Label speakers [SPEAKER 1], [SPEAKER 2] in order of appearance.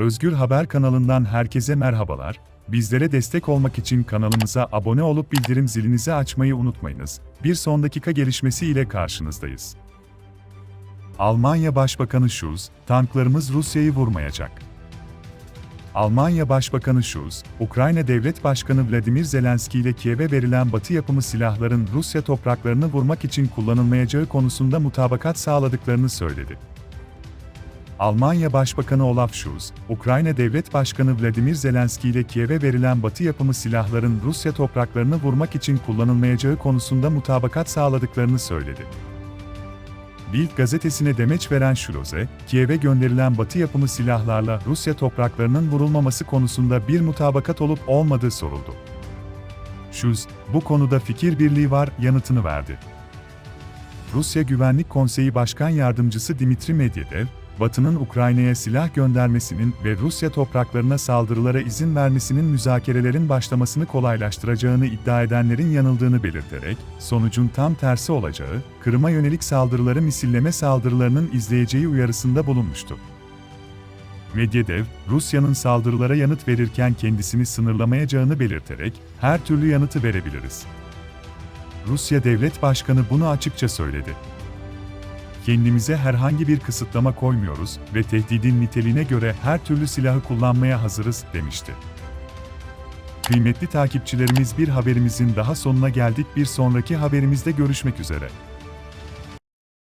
[SPEAKER 1] Özgür Haber kanalından herkese merhabalar. Bizlere destek olmak için kanalımıza abone olup bildirim zilinizi açmayı unutmayınız. Bir son dakika gelişmesi ile karşınızdayız. Almanya Başbakanı Scholz, tanklarımız Rusya'yı vurmayacak. Almanya Başbakanı Scholz, Ukrayna Devlet Başkanı Vladimir Zelenski ile Kiev'e verilen Batı yapımı silahların Rusya topraklarını vurmak için kullanılmayacağı konusunda mutabakat sağladıklarını söyledi. Almanya Başbakanı Olaf Scholz, Ukrayna Devlet Başkanı Vladimir Zelenski ile Kiev'e verilen Batı yapımı silahların Rusya topraklarını vurmak için kullanılmayacağı konusunda mutabakat sağladıklarını söyledi. Bild gazetesine demeç veren Şuloze, Kiev'e gönderilen Batı yapımı silahlarla Rusya topraklarının vurulmaması konusunda bir mutabakat olup olmadığı soruldu. Şuz, bu konuda fikir birliği var yanıtını verdi. Rusya Güvenlik Konseyi Başkan Yardımcısı Dimitri Medvedev, Batı'nın Ukrayna'ya silah göndermesinin ve Rusya topraklarına saldırılara izin vermesinin müzakerelerin başlamasını kolaylaştıracağını iddia edenlerin yanıldığını belirterek, sonucun tam tersi olacağı, Kırım'a yönelik saldırıları misilleme saldırılarının izleyeceği uyarısında bulunmuştu. Medvedev, Rusya'nın saldırılara yanıt verirken kendisini sınırlamayacağını belirterek, her türlü yanıtı verebiliriz. Rusya Devlet Başkanı bunu açıkça söyledi kendimize herhangi bir kısıtlama koymuyoruz ve tehdidin niteliğine göre her türlü silahı kullanmaya hazırız, demişti. Kıymetli takipçilerimiz bir haberimizin daha sonuna geldik. Bir sonraki haberimizde görüşmek üzere.